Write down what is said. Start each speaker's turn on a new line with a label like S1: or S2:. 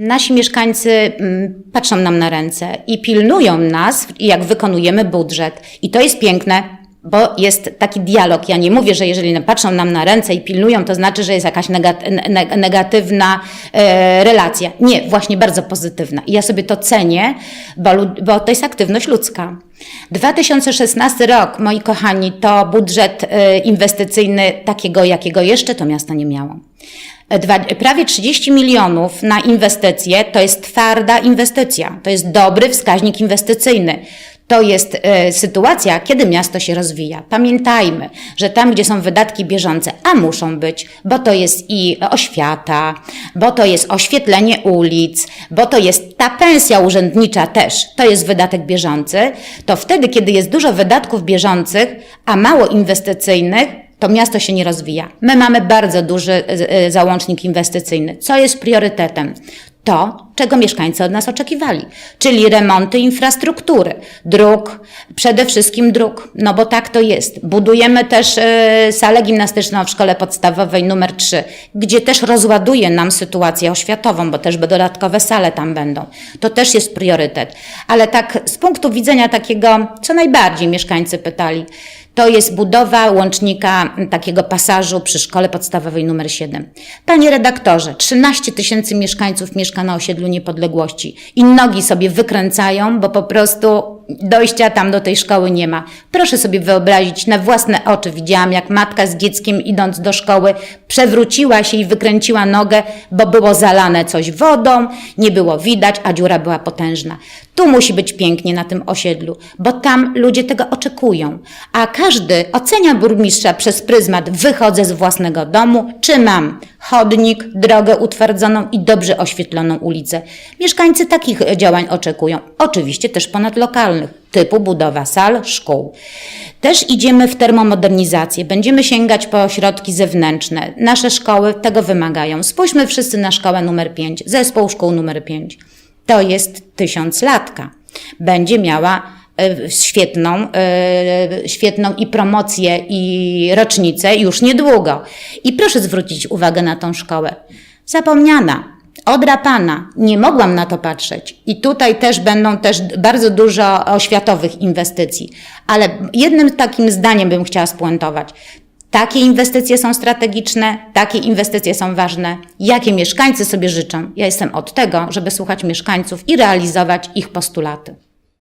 S1: Nasi mieszkańcy mm, patrzą nam na ręce i pilnują nas, jak wykonujemy budżet. I to jest piękne, bo jest taki dialog. Ja nie mówię, że jeżeli patrzą nam na ręce i pilnują, to znaczy, że jest jakaś negat- ne- negatywna e, relacja. Nie, właśnie bardzo pozytywna. I ja sobie to cenię, bo to jest aktywność ludzka. 2016 rok, moi kochani, to budżet e, inwestycyjny takiego, jakiego jeszcze to miasto nie miało. E, Dwa, prawie 30 milionów na inwestycje to jest twarda inwestycja, to jest dobry wskaźnik inwestycyjny. To jest e, sytuacja, kiedy miasto się rozwija. Pamiętajmy, że tam, gdzie są wydatki bieżące, a muszą być, bo to jest i oświata, bo to jest oświetlenie ulic, bo to jest ta pensja urzędnicza też, to jest wydatek bieżący, to wtedy, kiedy jest dużo wydatków bieżących, a mało inwestycyjnych, to miasto się nie rozwija. My mamy bardzo duży e, e, załącznik inwestycyjny. Co jest priorytetem? To, czego mieszkańcy od nas oczekiwali, czyli remonty infrastruktury, dróg, przede wszystkim dróg, no bo tak to jest. Budujemy też e, salę gimnastyczną w szkole podstawowej numer 3, gdzie też rozładuje nam sytuację oświatową, bo też dodatkowe sale tam będą. To też jest priorytet. Ale tak z punktu widzenia takiego, co najbardziej mieszkańcy pytali, to jest budowa łącznika takiego pasażu przy szkole podstawowej numer 7. Panie redaktorze, 13 tysięcy mieszkańców mieszka na osiedlu niepodległości i nogi sobie wykręcają, bo po prostu dojścia tam do tej szkoły nie ma. Proszę sobie wyobrazić, na własne oczy widziałam, jak matka z dzieckiem idąc do szkoły przewróciła się i wykręciła nogę, bo było zalane coś wodą, nie było widać, a dziura była potężna. Tu musi być pięknie na tym osiedlu, bo tam ludzie tego oczekują. A każdy ocenia burmistrza przez pryzmat wychodzę z własnego domu, czy mam chodnik, drogę utwardzoną i dobrze oświetloną ulicę. Mieszkańcy takich działań oczekują. Oczywiście też ponadlokalnych, typu budowa sal, szkół. Też idziemy w termomodernizację. Będziemy sięgać po środki zewnętrzne. Nasze szkoły tego wymagają. Spójrzmy wszyscy na szkołę numer 5, zespół szkół numer 5. To jest tysiąclatka. Będzie miała świetną, e, świetną i promocję i rocznicę już niedługo. I proszę zwrócić uwagę na tą szkołę. Zapomniana, odrapana, nie mogłam na to patrzeć. I tutaj też będą też bardzo dużo oświatowych inwestycji. Ale jednym takim zdaniem bym chciała spuentować. Takie inwestycje są strategiczne, takie inwestycje są ważne. Jakie mieszkańcy sobie życzą? Ja jestem od tego, żeby słuchać mieszkańców i realizować ich postulaty.